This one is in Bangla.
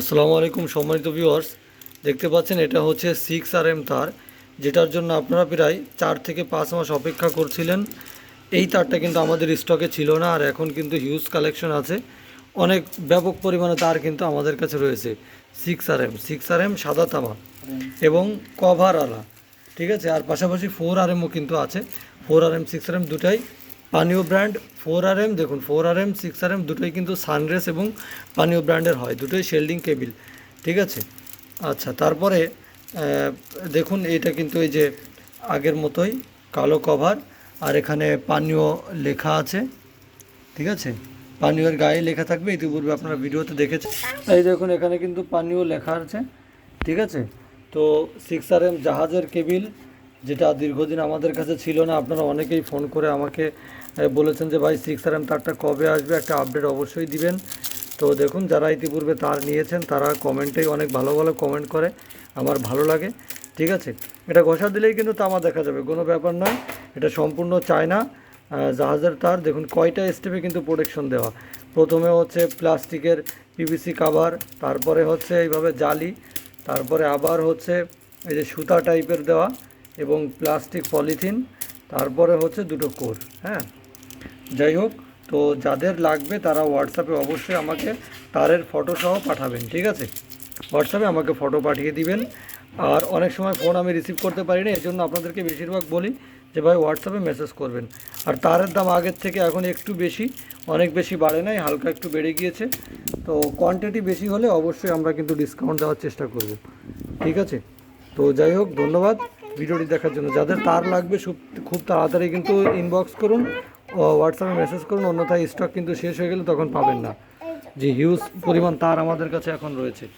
আসসালামু আলাইকুম সম্মানিত ভিউয়ার্স দেখতে পাচ্ছেন, এটা হচ্ছে সিক্স আর এম তার, যেটার জন্য আপনারা প্রায় চার থেকে পাঁচ মাস অপেক্ষা করছিলেন। এই তারটা কিন্তু আমাদের স্টকে ছিল না, আর এখন কিন্তু হিউজ কালেকশন আছে। অনেক ব্যাপক পরিমাণে তার কিন্তু আমাদের কাছে রয়েছে six R M six R M সাদা তামা এবং কভার আলা, ঠিক আছে? আর পাশাপাশি ফোর আর এমও কিন্তু আছে। Four R M six R M দুটাই পানীয় ব্র্যান্ড ফোর আর এম, দেখুন, four R M, six R M, দুটোই কিন্তু সানরেস এবং পানীয় ব্র্যান্ডের হয়। দুটোই শেল্ডিং কেবিল, ঠিক আছে? আচ্ছা তারপরে দেখুন এটা কিন্তু এই যে আগের মতোই কালো কভার, আর এখানে পানীয় লেখা আছে, ঠিক আছে? পানীয়ের গায়ে লেখা থাকবে, ইতিপূর্বে আপনারা ভিডিওতে দেখেছেন। এই দেখুন, এখানে কিন্তু পানীয় লেখা আছে, ঠিক আছে? তো সিক্স আর এম জাহাজের কেবিল যেটা দীর্ঘদিন আমাদের কাছে ছিল না, আপনারা অনেকেই ফোন করে আমাকে বলেছেন যে ভাই সিক্স আর এম তারটা কবে আসবে, একটা আপডেট অবশ্যই দিবেন। তো দেখুন, যারা ইতিপূর্বে তার নিয়েছেন, তারা কমেন্টেই অনেক ভালো ভালো কমেন্ট করে, আমার ভালো লাগে। ঠিক আছে? এটা ঘষা দিলেই কিন্তু তামা দেখা যাবে, কোনো ব্যাপার নয়। এটা সম্পূর্ণ চায়না জাহাজের তার। দেখুন, কয়টা স্টেপে কিন্তু প্রোটেকশন দেওয়া। প্রথমে হচ্ছে প্লাস্টিকের পিভিসি কাভার তারপরে হচ্ছে এইভাবে জালি, তারপরে আবার হচ্ছে এই যে সুতা টাইপের দেওয়া। এবং প্লাস্টিক পলিথিন, তারপরে হচ্ছে দুটো কোর হ্যাঁ? যাই হোক, তো যাদের লাগবে তারা হোয়াটসঅ্যাপে অবশ্যই আমাকে তারের ফটো সহ পাঠাবেন, ঠিক আছে? হোয়াটসঅ্যাপে আমাকে ফটো পাঠিয়ে দিবেন। আর অনেক সময় ফোন আমি রিসিভ করতে পারি না এর জন্য আপনাদেরকে বেশিরভাগ বলি যে ভাই হোয়াটসঅ্যাপে মেসেজ করবেন। আর তারের দাম আগের থেকে এখন একটু বেশি, অনেক বেশি বাড়ে নাই, হালকা একটু বেড়ে গিয়েছে। তো কোয়ান্টিটি বেশি হলে অবশ্যই আমরা কিন্তু ডিসকাউন্ট দেওয়ার চেষ্টা করব, ঠিক আছে? তো যাই হোক, ধন্যবাদ। ভিডিওটি দেখার জন্য। যাদের তার লাগবে খুব- তাড়াতাড়ি কিন্তু ইনবক্স করুন হোয়াটসঅ্যাপে মেসেজ করুন, অন্যথায় স্টক কিন্তু শেষ হয়ে গেলে তখন পাবেন না। যে হিউজ পরিমাণ তার আমাদের কাছে এখন রয়েছে।